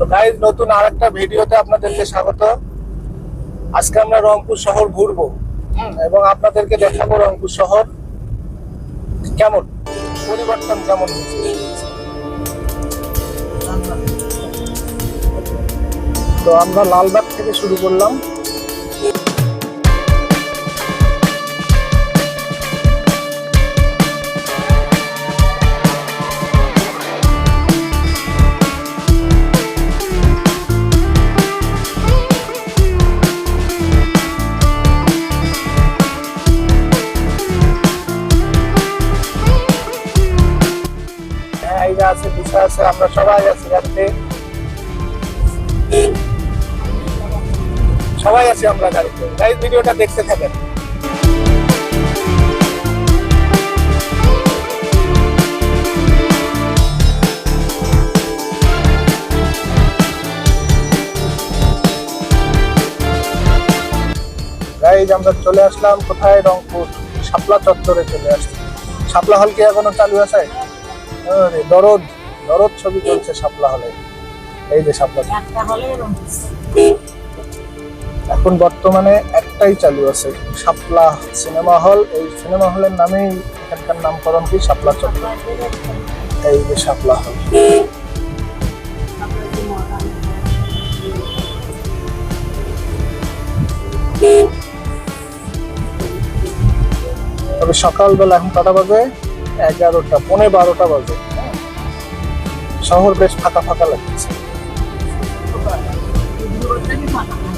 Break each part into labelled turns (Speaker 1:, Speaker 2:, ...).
Speaker 1: তো গাইজ নতুন আরেকটা ভিডিওতে আপনাদেরকে স্বাগত। আজকে আমরা রংপুর শহর ঘুরবো এবং আপনাদেরকে দেখাবো রংপুর শহর কেমন, পরিবর্তন কেমন তো আমরা লালবাগ থেকে শুরু করলাম। আছে, আমরা সবাই আছি গাড়িতে সবাই আছি আমরা গাড়িতে। গাইজ ভিডিওটা দেখতে থাকেন। আমরা চলে আসলাম কোথায়? রংপুর, শাপলা চত্বরে চলে আসছি। শাপলা হল কি এখনও চালু আছে? দরদ। দরদ ছবি চলছে শাপলা হলে। এই যে শাপলা। এখন বর্তমানে একটাই চালু আছে শাপলা সিনেমা হল। এই সিনেমা হলের নামেই এখানকার নামকরণ কি? শাপলা চত্বর এই যে শাপলা হল। তবে সকালবেলা এখন কটা বাজে? এগারোটা পৌনে বারোটা বাজে। শহর বেশ ফাঁকা ফাঁকা লাগছে।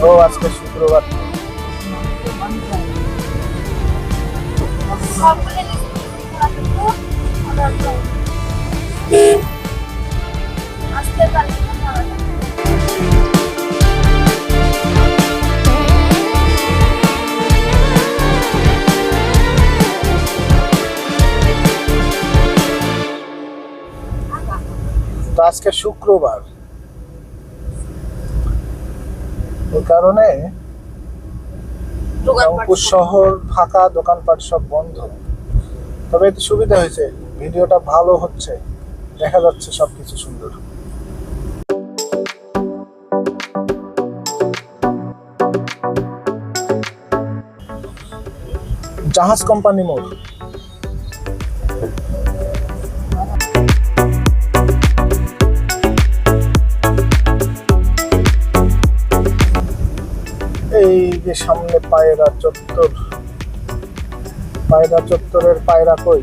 Speaker 1: ও আজকে শুক্রবার।
Speaker 2: আসতে
Speaker 1: তো আজকে শুক্রবার। এই কারণে রংপুর শহর ফাঁকা দোকানপাট সব বন্ধ। তবে এতে সুবিধা হয়েছে ভিডিওটা ভালো হচ্ছে দেখা যাচ্ছে সবকিছু সুন্দর। জাহাজ কোম্পানি মোড়। যে সামনে পায়রা চত্বর। পায়রা চত্বরের পায়রা কই?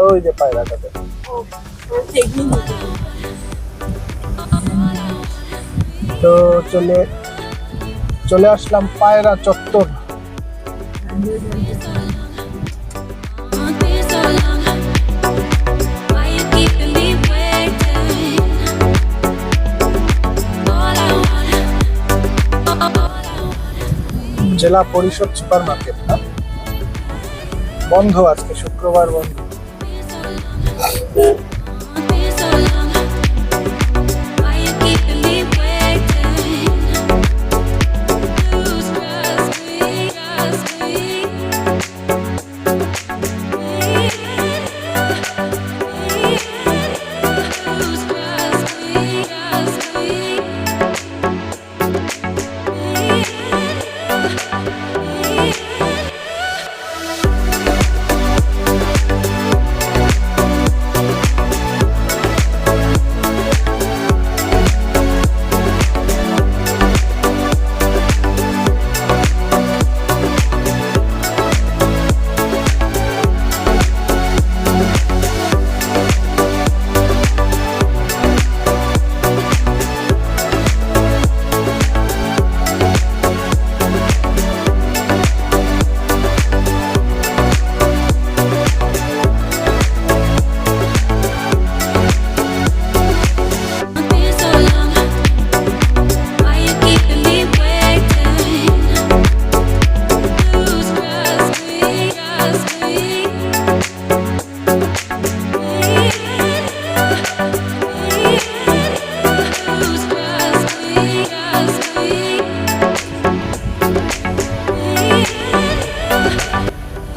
Speaker 1: ওই যে পায়রা কাটে তো চলে চলে আসলাম পায়রা চত্বর। জেলা পরিষদ সুপার মার্কেট না? বন্ধ আজকে শুক্রবার বন্ধ।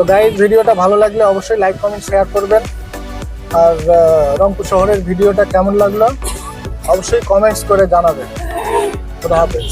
Speaker 1: তো গাই ভিডিওটা ভালো লাগলে অবশ্যই লাইক কমেন্ট শেয়ার করবেন। আর রংপুর শহরের ভিডিওটা কেমন লাগল? অবশ্যই কমেন্টস করে জানাবেন। খুদা হাফেজ।